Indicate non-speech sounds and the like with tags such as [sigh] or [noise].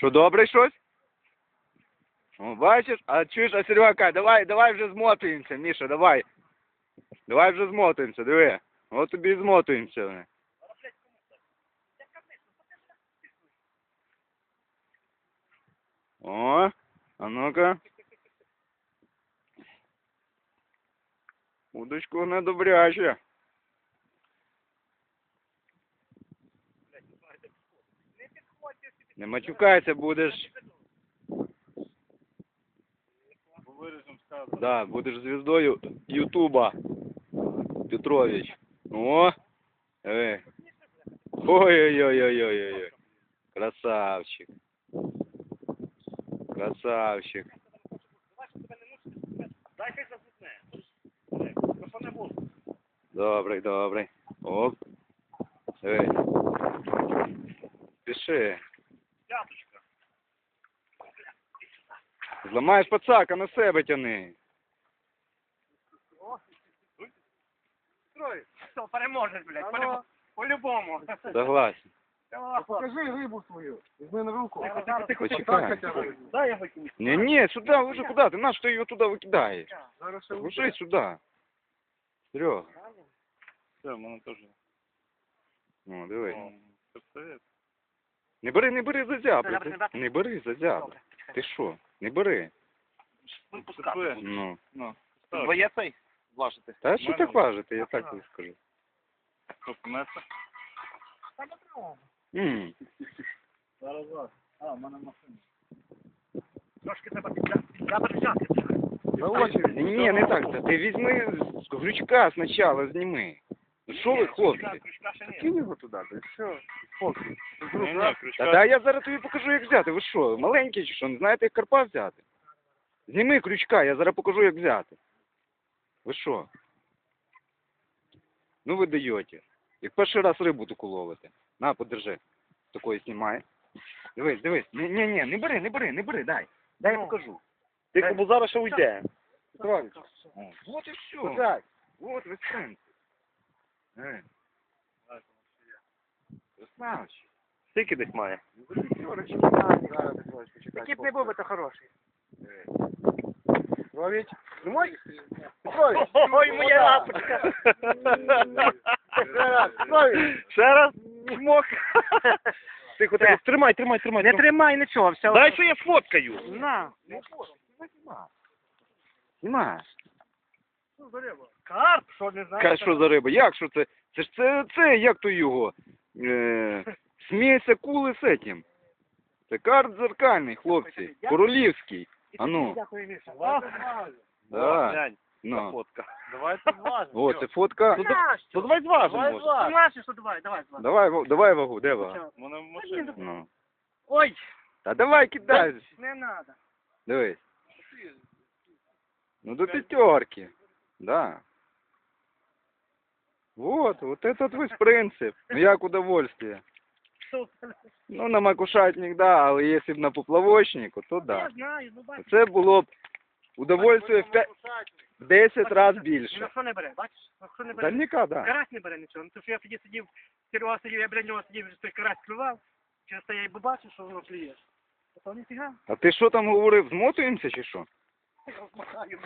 Що добре щось? О, бачиш? А чуєш, а Серега каже, давай, давай вже змотуємося, Міша, давай. Давай вже змотуємося, диви. От тобі і змотуємося. вони. О, а ну-ка. Удочку не добряче. Не матюкайся, будеш. Да, будеш звіздою Ютуба. Петрович. О! Ой-ой-ой-ой-ой-ой. Красавчик. Красавчик. Добрий, добрий. Оп. Диви. Пиши. П'яточка. Зламаєш пацака, на себе тяни. Строй. Все, переможеш, блядь. По-любому. ну. По-любому. Согласен. Покажи рибу свою. Візьми на руку. Почекай. Дай я викину. Не, не, сюда, уже куда ты? На, что ее туда выкидаешь? Зараз ще Ложи сюда. Серега. Все, в мене теж. Ну, диви. Це Не бери, не бери за зяблю. Не бери за зяблю. Ти що? Не бери. Випускати. Ну. Ну. Твоє цей влажити. Та що так важити, я так тобі скажу. Що, пометься? М. Зараз, зараз. А, в мене машина. Трошки треба підляпати взяти. На очередь. Ні, не так. Та ти візьми з крючка спочатку, зніми. Ну що ви, хлопці? Кинь його туди, та й все. Спокій. Ні, ні, Та крючка. я зараз тобі покажу, як взяти. Ви що, маленький чи що? Не знаєте, як карпа взяти? Зніми крючка, я зараз покажу, як взяти. Ви що? Ну ви даєте. Як перший раз рибу таку ловите. На, подержи. Такої знімай. Дивись, дивись. Ні, ні, ні, не бери, не бери, не бери, дай. Дай я покажу. Тихо, бо зараз ще уйде. Петрович. О, Вот і все. Вот ви спринт. Е. Красавчик. Скільки десь має? Такий б не був би то хороший. Ловить. Петрович, [laughs] Ой, моя лапочка. Ще раз мох. Тихо, тихо, тримай, тримай, тримай. Не тримай нічого, все. Дай, що я фоткаю. На. Нема. Карп, що не знаю. Ка що за риба? Як що це? Це ж це, це як то його? Е, [laughs] смесь акули з этим. Це карп дзеркальний, хлопці. Королівський. А ну. Дякую, Міша. Да. Глянь, Ну. фотка. Давайте зважимо. О, це фотка. Ну, То давай зважимо. може. Знаєш, що давай, давай, давай. Давай, ва- давай вагу, де вага? Мене в машині. Ну. Ой, Та давай кидай. не надо. Дивись. Ну до пятерки. Да. Вот, вот этот весь принцип. Ну як удовольствие. Ну, на макушатник, да, але якщо б на поплавочнику, то Я да. знаю, ну бачиш. Це було б удовольствие в 5, 10 разів Ну більше. що не бере, бачиш? Ну що не бере? Дальника, да. Карась не бере нічого. Ну то що я тоді сидів, Серега сидів, я біля нього сидів, той карась клював. Через те я й бачив, що воно клює. То ніфіга. А ти що там говорив, змотуємося чи що? [laughs] Я розмахаю.